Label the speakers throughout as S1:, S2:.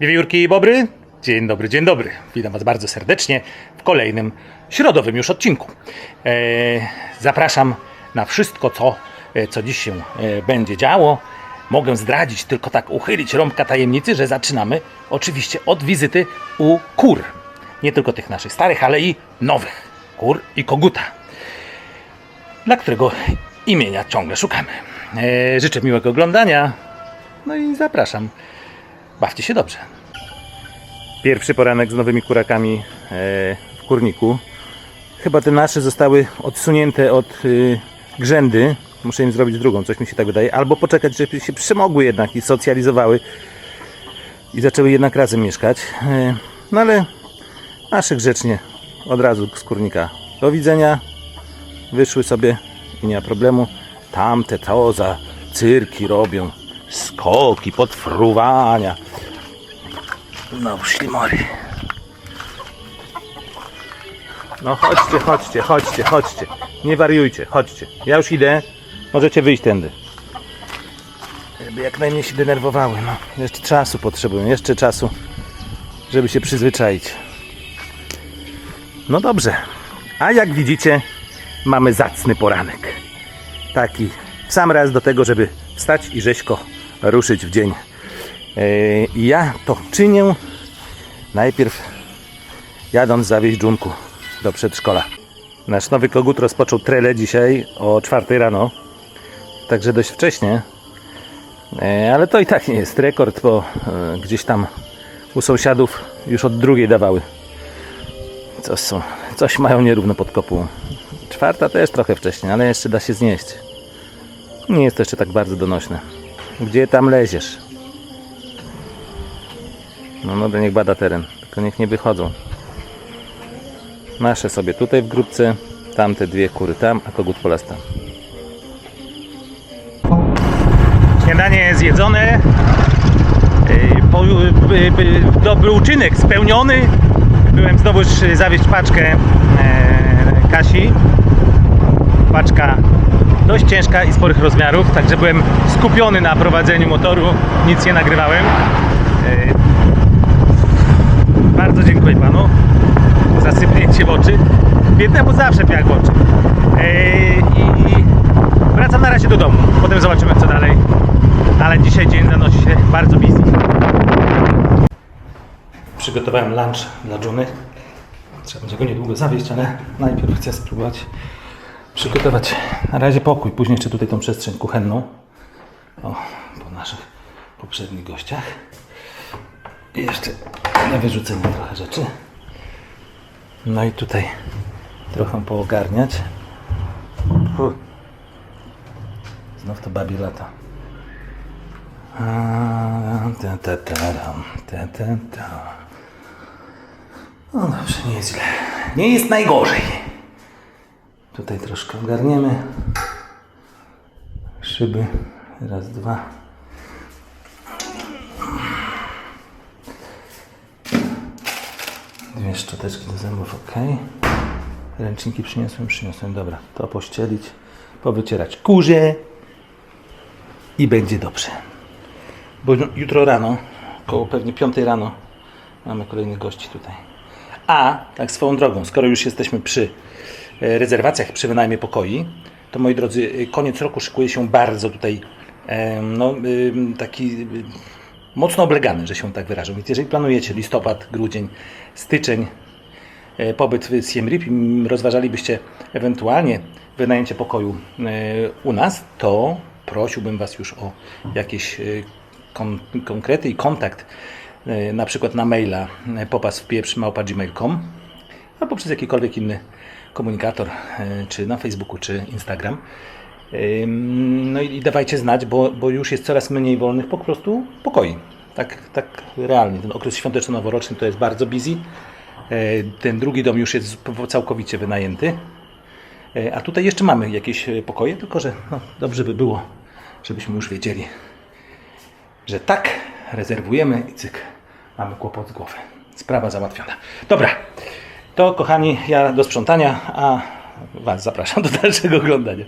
S1: Wiewiórki i Bobry, dzień dobry, dzień dobry. Witam Was bardzo serdecznie w kolejnym środowym już odcinku. E, zapraszam na wszystko, co, e, co dziś się e, będzie działo. Mogę zdradzić, tylko tak uchylić rąbka tajemnicy, że zaczynamy oczywiście od wizyty u kur. Nie tylko tych naszych starych, ale i nowych kur i koguta dla którego imienia ciągle szukamy. Życzę miłego oglądania. No i zapraszam. Bawcie się dobrze. Pierwszy poranek z nowymi kurakami e, w kurniku. Chyba te nasze zostały odsunięte od y, grzędy. Muszę im zrobić drugą, coś mi się tak wydaje. Albo poczekać, żeby się przemogły jednak i socjalizowały i zaczęły jednak razem mieszkać. E, no ale nasze grzecznie od razu z kurnika. Do widzenia wyszły sobie i nie ma problemu. Tamte to za cyrki robią. Skoki, podfruwania. No, ślimory. No chodźcie, chodźcie, chodźcie, chodźcie. Nie wariujcie, chodźcie. Ja już idę. Możecie wyjść tędy. Żeby jak najmniej się denerwowały. No, jeszcze czasu potrzebują, jeszcze czasu, żeby się przyzwyczaić. No dobrze. A jak widzicie, mamy zacny poranek. Taki w sam raz do tego, żeby wstać i rzeźko ruszyć w dzień. I ja to czynię najpierw jadąc zawieźć dżunku do przedszkola. Nasz nowy kogut rozpoczął trele dzisiaj o 4 rano, także dość wcześnie. Yy, Ale to i tak nie jest rekord, bo yy, gdzieś tam u sąsiadów już od drugiej dawały. Coś, są, coś mają nierówno pod kopułą. Czwarta też trochę wcześniej, ale jeszcze da się znieść. Nie jest to jeszcze tak bardzo donośne. Gdzie tam leziesz? No no, niech bada teren, tylko niech nie wychodzą. Nasze sobie tutaj w grupce, tamte dwie kury tam, a kogut polas tam. Śniadanie yy, yy, Dobry uczynek spełniony. Byłem znowu zawieźć paczkę e, Kasi. Paczka dość ciężka i sporych rozmiarów, także byłem skupiony na prowadzeniu motoru, nic nie nagrywałem. Bardzo dziękuję panu za sypnięcie w oczy. Biednemu zawsze piach w oczy. I, I wracam na razie do domu, potem zobaczymy co dalej. Ale dzisiaj dzień zanosi się bardzo busy. Przygotowałem lunch dla Juny. Trzeba będzie go niedługo zawieźć, ale najpierw chcę spróbować przygotować na razie pokój, później jeszcze tutaj tą przestrzeń kuchenną. O, po naszych poprzednich gościach. I jeszcze na wyrzucenie trochę rzeczy. No i tutaj trochę poogarniać. Fu. Znów to babie lata. Ta, ta, ta, ta, ta, ta. No dobrze, nie jest źle. Nie jest najgorzej. Tutaj troszkę ogarniemy. Szyby. Raz, dwa. Dwie szczoteczki do zębów, ok. Ręczniki przyniosłem, przyniosłem. Dobra, to pościelić, powycierać kurze i będzie dobrze. Bo jutro rano, koło pewnie 5 rano, mamy kolejnych gości tutaj. A, tak swoją drogą, skoro już jesteśmy przy rezerwacjach, przy wynajmie pokoi, to moi drodzy, e, koniec roku szykuje się bardzo tutaj em, no, taki mocno oblegany, że się tak wyrażę. Więc jeżeli planujecie listopad, grudzień, styczeń, e, pobyt w Siem Reap rozważalibyście ewentualnie wynajęcie pokoju e, u nas, to prosiłbym Was już o jakieś e, kon, konkrety i kontakt, e, na przykład na maila e, popaswpieprz.gmail.com albo przez jakikolwiek inny komunikator, e, czy na Facebooku, czy Instagram. No i dawajcie znać, bo, bo już jest coraz mniej wolnych po prostu pokoi. Tak, tak realnie. Ten okres świąteczno-noworoczny to jest bardzo busy. E, Ten drugi dom już jest całkowicie wynajęty. E, A tutaj jeszcze mamy jakieś pokoje, tylko że no, dobrze by było, żebyśmy już wiedzieli, że tak rezerwujemy i cyk, mamy kłopot z głowy. Sprawa załatwiona. Dobra, to kochani, ja do sprzątania, a Was zapraszam do dalszego oglądania.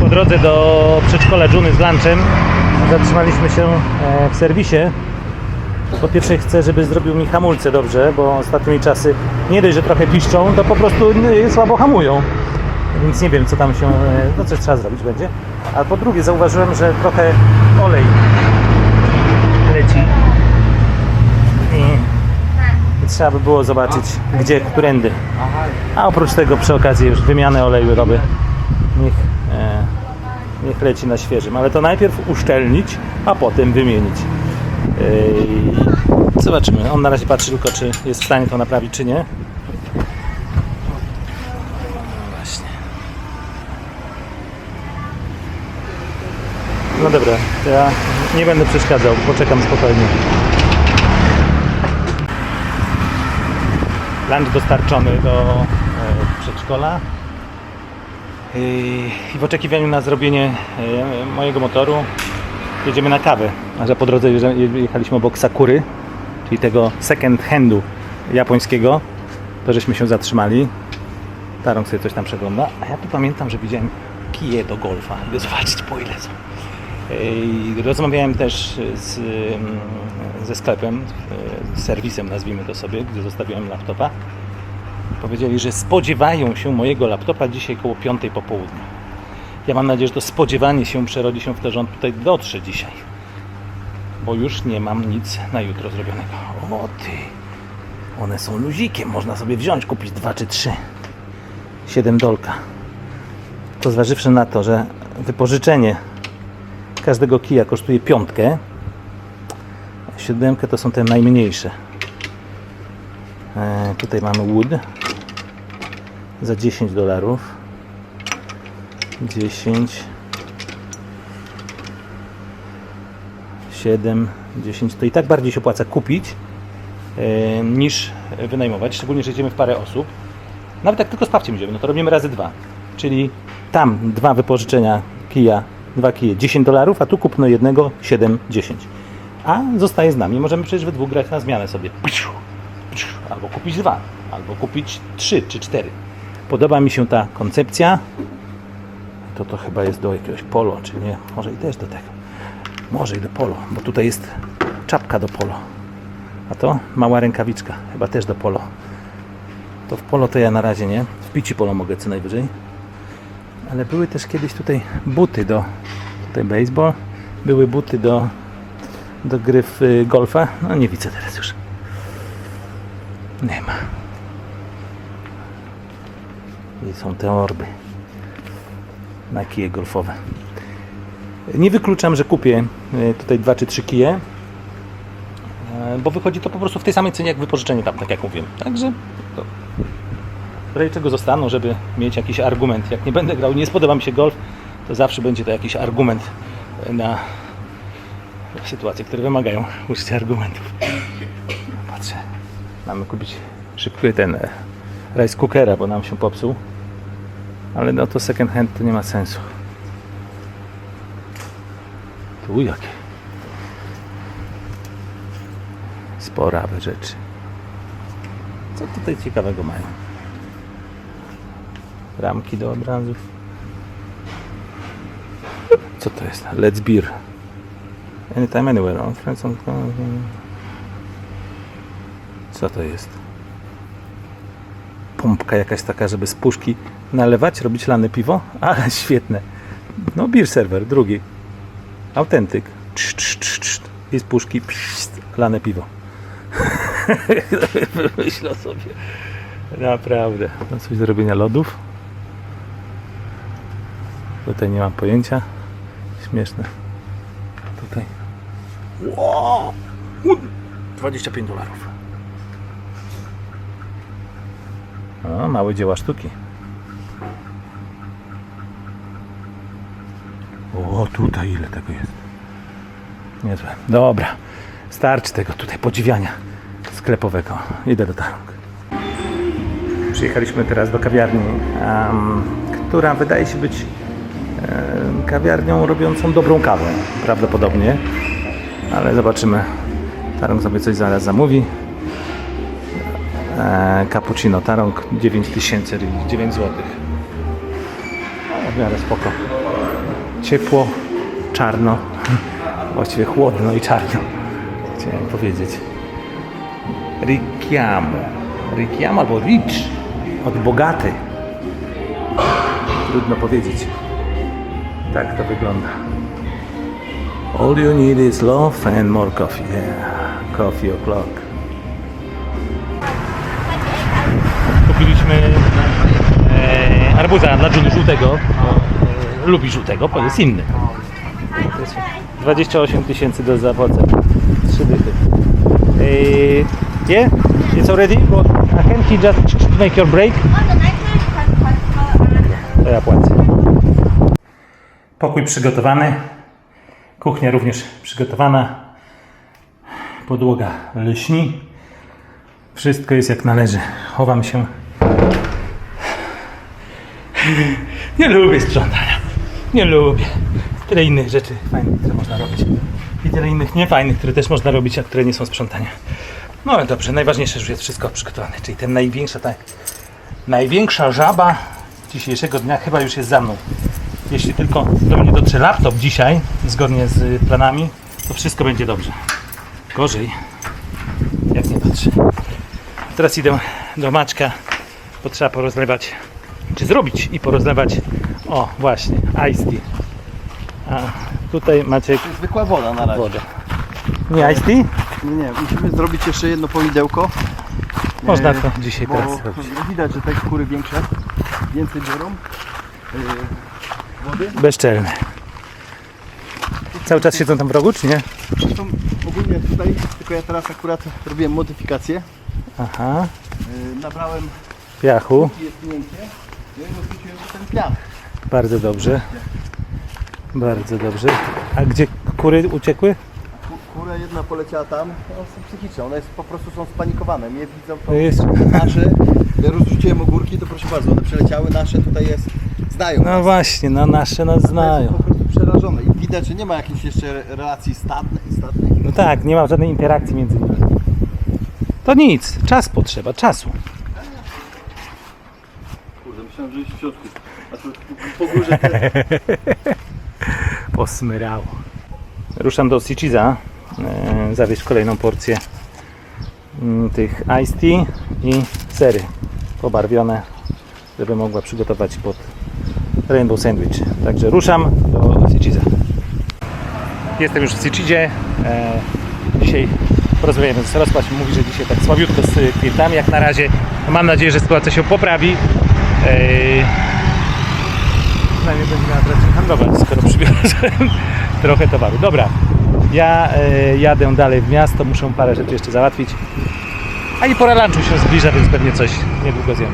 S1: Po drodze do przedszkola Juny z lunchem Zatrzymaliśmy się e, w serwisie. Po pierwsze chcę, żeby zrobił mi hamulce dobrze, bo ostatnimi czasy nie dość, że trochę piszczą, to po prostu y, słabo hamują. Więc nie wiem, co tam się, e, no coś trzeba zrobić będzie. A po drugie zauważyłem, że trochę olej leci. I trzeba by było zobaczyć, gdzie, którędy. A oprócz tego przy okazji już wymianę oleju robię. Niech, e, niech leci na świeżym, ale to najpierw uszczelnić, a potem wymienić. Yy, zobaczymy. On na razie patrzy tylko, czy jest w stanie to naprawić, czy nie. No dobra, to ja nie będę przeszkadzał, poczekam spokojnie. Lunch dostarczony do e, przedszkola. Yy, I w oczekiwaniu na zrobienie e, mojego motoru jedziemy na kawę. A że po drodze jechaliśmy obok Sakury, czyli tego second handu japońskiego, to żeśmy się zatrzymali. Tarąg sobie coś tam przegląda. A ja tu pamiętam, że widziałem kije do golfa. Idę zobaczyć po ile są. Rozmawiałem też z, ze sklepem, z serwisem nazwijmy to sobie, gdzie zostawiłem laptopa. Powiedzieli, że spodziewają się mojego laptopa dzisiaj koło 5 po południu. Ja mam nadzieję, że to spodziewanie się przerodzi się w to, że on tutaj dotrze dzisiaj. Bo już nie mam nic na jutro zrobionego. O ty! One są luzikiem, można sobie wziąć, kupić dwa czy trzy. 7 dolka. To zważywszy na to, że wypożyczenie każdego kija kosztuje piątkę. Siódemkę to są te najmniejsze. E, tutaj mamy wood za 10 dolarów. 10 7 10 to i tak bardziej się opłaca kupić e, niż wynajmować, szczególnie, że jedziemy w parę osób. Nawet jak tylko z idziemy, no to robimy razy dwa. Czyli tam dwa wypożyczenia kija, dwa kije 10 dolarów, a tu kupno jednego 7, 10. A zostaje z nami. Możemy przecież we dwóch grać na zmianę sobie. Albo kupić dwa, albo kupić trzy czy cztery. Podoba mi się ta koncepcja. To to chyba jest do jakiegoś polo, czy nie? Może i też do tego. Może i do polo, bo tutaj jest czapka do polo. A to mała rękawiczka, chyba też do polo. To w polo to ja na razie nie. W pici polo mogę co najwyżej. Ale były też kiedyś tutaj buty do tutaj baseball. Były buty do do gry w y, golfa. No nie widzę teraz już. Nie ma. I są te orby na kije golfowe. Nie wykluczam, że kupię y, tutaj dwa czy trzy kije, e, bo wychodzi to po prostu w tej samej cenie jak wypożyczenie tam, tak jak mówiłem. Także w razie czego zostaną, żeby mieć jakiś argument. Jak nie będę grał, nie spodoba mi się golf, to zawsze będzie to jakiś argument na sytuacje, które wymagają użycia argumentów. Patrzę. Mamy kupić szybko ten e, rice cookera, bo nam się popsuł. Ale no to second hand to nie ma sensu. Tu jakie. Sporawe rzeczy. Co tutaj ciekawego mają? Ramki do obrazów. Co to jest? Let's Beer. Anytime, anywhere. On friends on... Co to jest? Pompka jakaś taka, żeby z puszki nalewać, robić lane piwo? A, świetne. No, beer server, drugi. Autentyk. Cz, cz, cz, cz. I z puszki pst, lane piwo. Myślę sobie. Naprawdę. No, coś do robienia lodów. Tutaj nie mam pojęcia. Śmieszne. Tutaj. Wow! 25 dolarów. O, małe dzieła sztuki. O, tutaj ile tego jest. Niezłe. Dobra. Starczy tego tutaj podziwiania sklepowego. Idę do targ. Przyjechaliśmy teraz do kawiarni, em, która wydaje się być kawiarnią robiącą dobrą kawę. Prawdopodobnie. Ale zobaczymy. Tarąg sobie coś zaraz zamówi. E, cappuccino Tarąg 9000, czyli 9 zł. W miarę spoko. Ciepło, czarno Właściwie chłodno i czarno. Chciałem powiedzieć. Richiamo. Richiamo albo rich. Od bogaty. Trudno powiedzieć. Tak to wygląda. All you need is love and more coffee. Yeah. Coffee o'clock. Kupiliśmy e, arbuza dla Junu żółtego. E, lubi żółtego, bo jest inny. To jest 28 tysięcy do zapłacenia. Trzy dychy. Eee, yeah? It's already? But can he just make your break? To ja płacę. Pokój przygotowany. Kuchnia również przygotowana. Podłoga lśni. Wszystko jest jak należy. Chowam się. Nie lubię sprzątania. Nie lubię. Tyle innych rzeczy fajnych, które można robić. I tyle innych niefajnych, które też można robić, a które nie są sprzątania. No ale dobrze, najważniejsze, że już jest wszystko przygotowane. Czyli ten największa, ta, największa żaba dzisiejszego dnia chyba już jest za mną. Jeśli tylko do mnie dotrze laptop dzisiaj, zgodnie z planami, to wszystko będzie dobrze. Gorzej, jak nie patrzę. Teraz idę do Maczka, bo trzeba porozlewać, czy zrobić i porozlewać, o właśnie, iced tea. A tutaj Maciek
S2: Zwykła woda na razie.
S1: wodę. Nie iced tea?
S2: Nie, nie, musimy zrobić jeszcze jedno powidełko.
S1: Można
S2: E,
S1: to dzisiaj
S2: bo
S1: teraz zrobić.
S2: widać, że te kury większe więcej biorą e, wody.
S1: Bezczelne. Cały czas siedzą tam w rogu, czy nie?
S2: Zresztą ogólnie tutaj, tylko ja teraz akurat robiłem modyfikację.
S1: Aha,
S2: E, nabrałem
S1: piachu.
S2: jest miękkie. No i rozrzuciłem ten piach.
S1: Bardzo dobrze. Bardzo dobrze. A gdzie kury uciekły?
S2: Ku- Kura jedna poleciała tam, one są psychiczne, one jest, po prostu są spanikowane. Mnie widzą to
S1: To jest...
S2: nasze. Ja rozrzuciłem ogórki, to proszę bardzo, one przeleciały, nasze tutaj jest, znają
S1: No
S2: nas.
S1: właśnie, no nasze nas
S2: One
S1: znają.
S2: po prostu przerażone i widać, że nie ma jakiejś jeszcze relacji stadnej.
S1: No tak, nie ma żadnej interakcji między nimi. To nic, czas potrzeba, czasu.
S2: Kurde, myślałem, że jest w środku. A tu po górze te...
S1: Posmyrało. Ruszam do Siciza, e, zawieźć kolejną porcję mm, tych iced tea i sery pobarwione, żeby mogła przygotować pod rainbow sandwich. Także ruszam do Siciza. Jestem już w Sicizie. E, dzisiaj porozmawiamy z Rozpać. Mówi, że dzisiaj tak słabiutko z klientami jak na razie. Mam nadzieję, że sytuacja się poprawi. E, przynajmniej będzie miała czym handlować, skoro przywiozłem trochę towaru. Dobra, ja e, jadę dalej w miasto, muszę parę rzeczy jeszcze załatwić. A i pora lunchu się zbliża, więc pewnie coś niedługo zjem.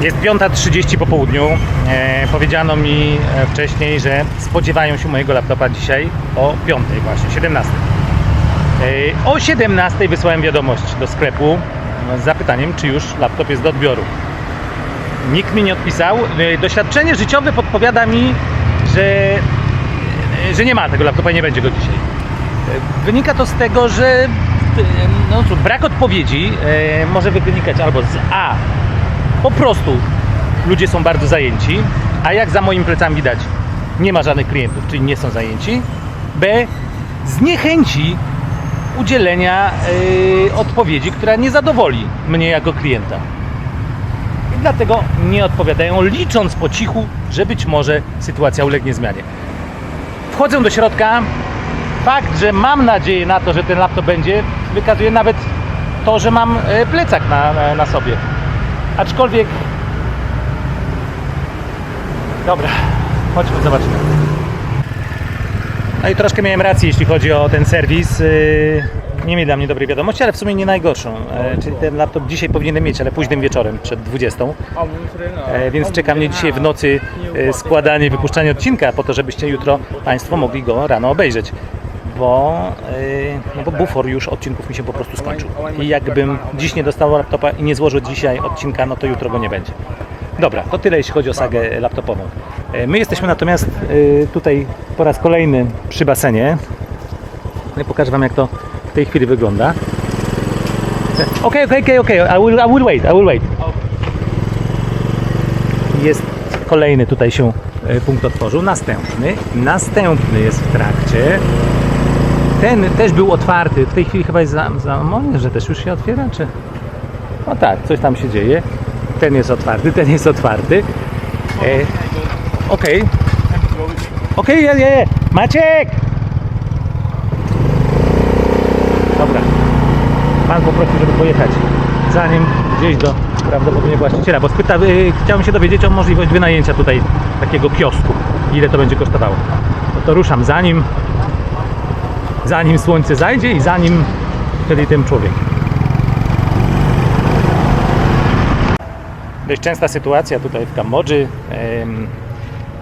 S1: Jest 5.30 po południu. E, powiedziano mi e, wcześniej, że spodziewają się mojego laptopa dzisiaj o 5 właśnie, 17. E, o 17 wysłałem wiadomość do sklepu z zapytaniem, czy już laptop jest do odbioru. Nikt mi nie odpisał. E, Doświadczenie życiowe podpowiada mi, że, e, że nie ma tego laptopa i nie będzie go dzisiaj. E, Wynika to z tego, że e, no, brak odpowiedzi e, może wynikać albo z A. Po prostu ludzie są bardzo zajęci, a jak za moimi plecami widać, nie ma żadnych klientów, czyli nie są zajęci. B. Z niechęci udzielenia e, odpowiedzi, która nie zadowoli mnie jako klienta. I dlatego nie odpowiadają, licząc po cichu, że być może sytuacja ulegnie zmianie. Wchodzę do środka. Fakt, że mam nadzieję na to, że ten laptop będzie, wykazuje nawet to, że mam e, plecak na, na sobie. Aczkolwiek. Dobra, chodźmy, zobaczymy. No i troszkę miałem rację, jeśli chodzi o ten serwis. Yy, Nie mieli dla mnie dobrej wiadomości, ale w sumie nie najgorszą. E, Czyli ten laptop dzisiaj powinienem mieć, ale późnym wieczorem, przed 20. E, Więc czeka mnie dzisiaj w nocy e, składanie wypuszczanie odcinka, po to, żebyście jutro Państwo mogli go rano obejrzeć. Bo, e, no bo bufor już odcinków mi się po prostu skończył. I jakbym dziś nie dostał laptopa i nie złożył dzisiaj odcinka, no to jutro go nie będzie. Dobra, to tyle jeśli chodzi o sagę laptopową. E, My jesteśmy natomiast e, tutaj po raz kolejny przy basenie. Ja pokażę Wam jak to w tej chwili wygląda. Okej, okej, okej, okej, I will, I will wait, I will wait. Jest kolejny tutaj się punkt otworzył. Następny, następny jest w trakcie. Ten też był otwarty. W tej chwili chyba jest za, za że też już się otwiera, czy? No tak, coś tam się dzieje. Ten jest otwarty, ten jest otwarty. E, Okej. Okej, je, je. Maciek! Dobra. Pan poprosił, żeby pojechać za nim gdzieś do prawdopodobnie właściciela, bo spyta, y, chciałem się dowiedzieć o możliwość wynajęcia tutaj takiego kiosku. Ile to będzie kosztowało. No to ruszam za nim, zanim słońce zajdzie i zanim wtedy tym człowiek. Dość częsta sytuacja tutaj w Kambodży.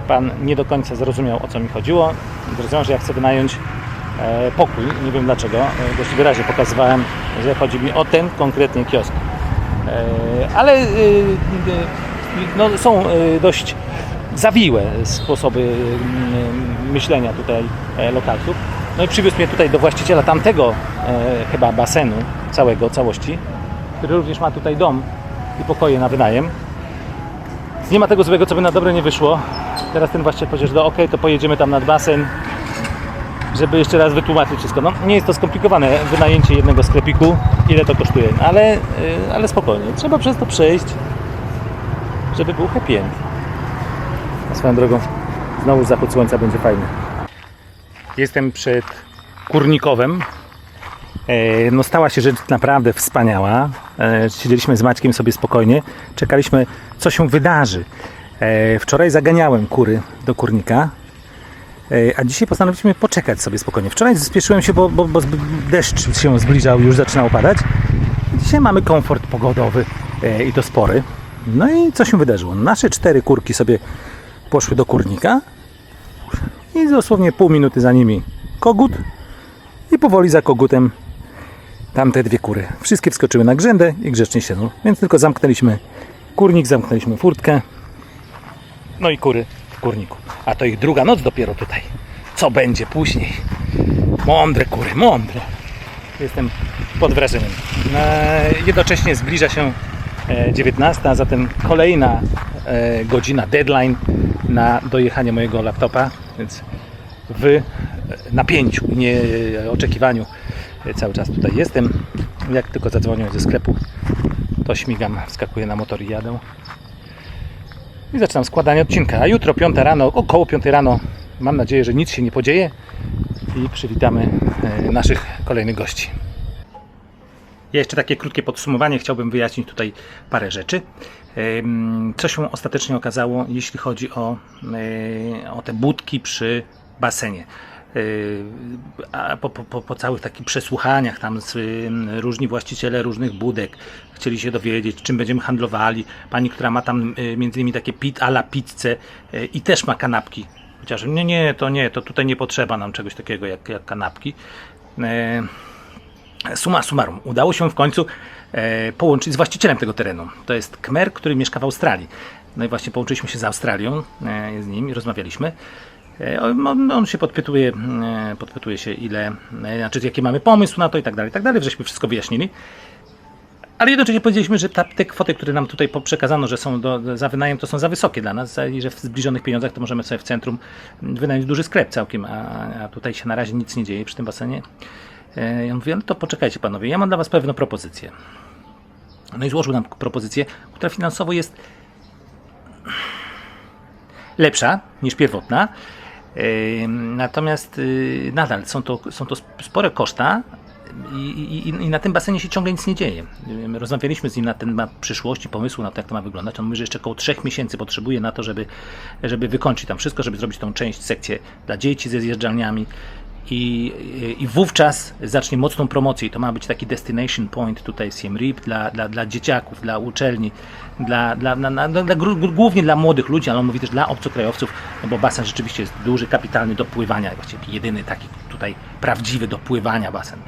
S1: Pan nie do końca zrozumiał o co mi chodziło. Zrozumiał, że ja chcę wynająć e, pokój. Nie wiem dlaczego. E, Dość wyraźnie pokazywałem, że chodzi mi o ten konkretnie kiosk. E, Ale no, są dość zawiłe sposoby myślenia tutaj lokalców. No i przywiózł mnie tutaj do właściciela tamtego e, chyba basenu całego, całości, który również ma tutaj dom i pokoje na wynajem. Nie ma tego złego, co by na dobre nie wyszło. Teraz ten właściciel powiedział, że no, ok, to pojedziemy tam nad basen, żeby jeszcze raz wytłumaczyć wszystko. No, nie jest to skomplikowane, wynajęcie jednego sklepiku, ile to kosztuje, ale, yy, ale spokojnie. Trzeba przez to przejść, żeby był happy end. A swoją drogą, znowu zachód słońca będzie fajny. Jestem przed Kurnikowem. E, No stała się rzecz naprawdę wspaniała. E, Siedzieliśmy z Maćkiem sobie spokojnie, czekaliśmy co się wydarzy. E, Wczoraj zaganiałem kury do kurnika, a dzisiaj postanowiliśmy poczekać sobie spokojnie. Wczoraj spieszyłem się, bo, bo, bo deszcz się zbliżał, już zaczynał padać. Dzisiaj mamy komfort pogodowy i to spory. No i co się wydarzyło? Nasze cztery kurki sobie poszły do kurnika i dosłownie pół minuty za nimi kogut i powoli za kogutem tamte dwie kury. Wszystkie wskoczyły na grzędę i grzecznie siedzą. Więc tylko zamknęliśmy kurnik, zamknęliśmy furtkę. No i kury w kurniku. A to ich druga noc dopiero tutaj. Co będzie później? Mądre kury, mądre. Jestem pod wrażeniem. E, jednocześnie zbliża się e, 19, a zatem kolejna e, godzina, deadline na dojechanie mojego laptopa, więc w napięciu, nie e, oczekiwaniu cały czas tutaj jestem. Jak tylko zadzwonią ze sklepu, to śmigam, wskakuję na motor i jadę. I zaczynam składanie odcinka. A jutro 5 rano, około 5 rano, mam nadzieję, że nic się nie podzieje i przywitamy e, naszych kolejnych gości. Ja jeszcze takie krótkie podsumowanie chciałbym wyjaśnić tutaj parę rzeczy. Co się ostatecznie okazało, jeśli chodzi o, e, o te budki przy basenie. E, po, po, po, całych takich przesłuchaniach tam z, różni właściciele różnych budek chcieli się dowiedzieć, czym będziemy handlowali. Pani, która ma tam e, między innymi takie pit ala pizzę i też ma kanapki. Chociaż nie, nie, to nie, to tutaj nie potrzeba nam czegoś takiego jak, jak kanapki. Suma summarum, udało się w końcu e, połączyć z właścicielem tego terenu. To jest Kmer, który mieszka w Australii. No i właśnie połączyliśmy się z Australią, e, z nim i rozmawialiśmy. E, on, on się podpytuje, e, podpytuje się ile, e, znaczy jaki mamy pomysł na to i tak dalej, i tak dalej, żeśmy wszystko wyjaśnili. Ale jednocześnie powiedzieliśmy, że ta, te kwoty, które nam tutaj przekazano, że są do, za wynajem, to są za wysokie dla nas i że w zbliżonych pieniądzach to możemy sobie w centrum wynająć duży sklep całkiem, a, a tutaj się na razie nic nie dzieje przy tym basenie. E, Ja mówię, no to poczekajcie panowie, ja mam dla was pewną propozycję. No i złożył nam propozycję, która finansowo jest lepsza niż pierwotna. E, Natomiast y, nadal są to, są to spore koszta i, i, i na tym basenie się ciągle nic nie dzieje. My Rozmawialiśmy z nim na temat przyszłości, pomysłu na to, jak to ma wyglądać. On mówi, że jeszcze około 3 miesięcy potrzebuje na to, żeby, żeby wykończyć tam wszystko, żeby zrobić tą część, sekcję dla dzieci ze zjeżdżalniami. I, I wówczas zacznie mocną promocję. I to ma być taki destination point tutaj Siem Reap dla, dla, dla dzieciaków, dla uczelni, dla, dla, dla, dla, dla, głównie dla młodych ludzi, ale on mówi też dla obcokrajowców, no bo basen rzeczywiście jest duży, kapitalny do pływania, właściwie jedyny taki tutaj prawdziwy do pływania basen.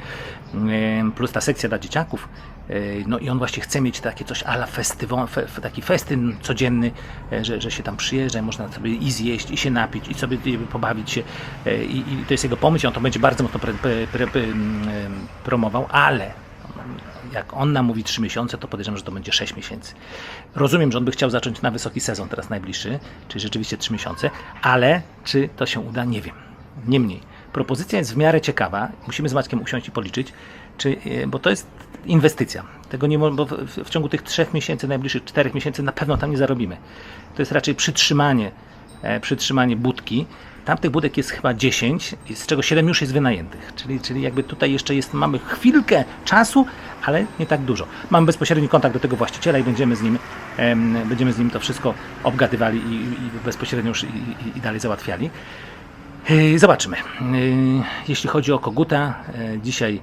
S1: Plus ta sekcja dla dzieciaków. Yy, No i on właśnie chce mieć takie coś ala festywon, fe, taki festyn codzienny, e, że, że się tam przyjeżdża i można sobie i zjeść, i się napić, i sobie e, pobawić się. E, I, i to jest jego pomysł on to będzie bardzo mocno pre, pre, pre, em, promował, ale jak on nam mówi 3 miesiące, to podejrzewam, że to będzie 6 miesięcy. Rozumiem, że on by chciał zacząć na wysoki sezon teraz najbliższy, czyli rzeczywiście 3 miesiące, ale czy to się uda, nie wiem. Niemniej, propozycja jest w miarę ciekawa. Musimy z Maćkiem usiąść i policzyć, czy, e, bo to jest inwestycja. Tego nie, bo w, w, ciągu tych 3 miesięcy, najbliższych 4 miesięcy na pewno tam nie zarobimy. To jest raczej przytrzymanie, e, przytrzymanie budki. Tamtych budek jest chyba 10, z czego 7 już jest wynajętych. Czyli, czyli jakby tutaj jeszcze jest, mamy chwilkę czasu, ale nie tak dużo. Mamy bezpośredni kontakt do tego właściciela i będziemy z nim, em, będziemy z nim to wszystko obgadywali i, i bezpośrednio już i, i, i dalej załatwiali. Yy, Zobaczymy. Yy, Jeśli chodzi o koguta, dzisiaj,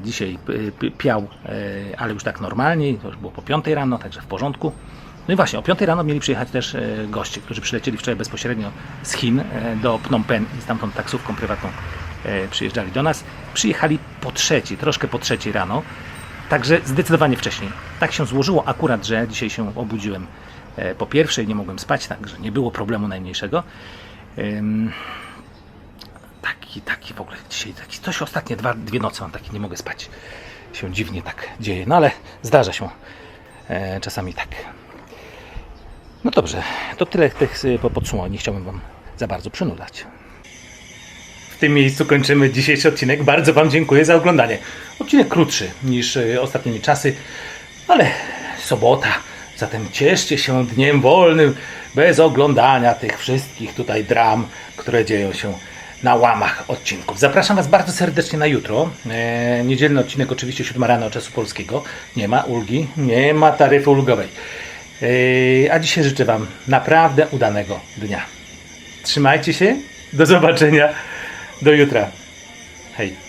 S1: dzisiaj p- p- piał, yy, ale już tak normalnie, to już było po 5 rano, także w porządku. No i właśnie, o 5 rano mieli przyjechać też goście, którzy przylecieli wczoraj bezpośrednio z Chin do Phnom Penh i stamtąd taksówką prywatną przyjeżdżali do nas. Przyjechali po trzeciej, troszkę po trzeciej rano, także zdecydowanie wcześniej. Tak się złożyło akurat, że dzisiaj się obudziłem e, po pierwszej, nie mogłem spać, także nie było problemu najmniejszego. Taki, taki w ogóle dzisiaj, taki, coś ostatnie dwa, dwie noce mam taki, nie mogę spać. Się dziwnie tak dzieje, no ale zdarza się e, czasami tak. No dobrze, to tyle tych po podsumowań, nie chciałbym Wam za bardzo przynudzać. W tym miejscu kończymy dzisiejszy odcinek. Bardzo Wam dziękuję za oglądanie. Odcinek krótszy niż y, ostatnimi czasy, ale sobota. Zatem cieszcie się dniem wolnym, bez oglądania tych wszystkich tutaj dram, które dzieją się na łamach odcinków. Zapraszam Was bardzo serdecznie na jutro. E, niedzielny odcinek oczywiście 7 rano czasu polskiego. Nie ma ulgi, nie ma taryfy ulgowej. E, a dzisiaj życzę Wam naprawdę udanego dnia. Trzymajcie się, do zobaczenia, do jutra. Hej.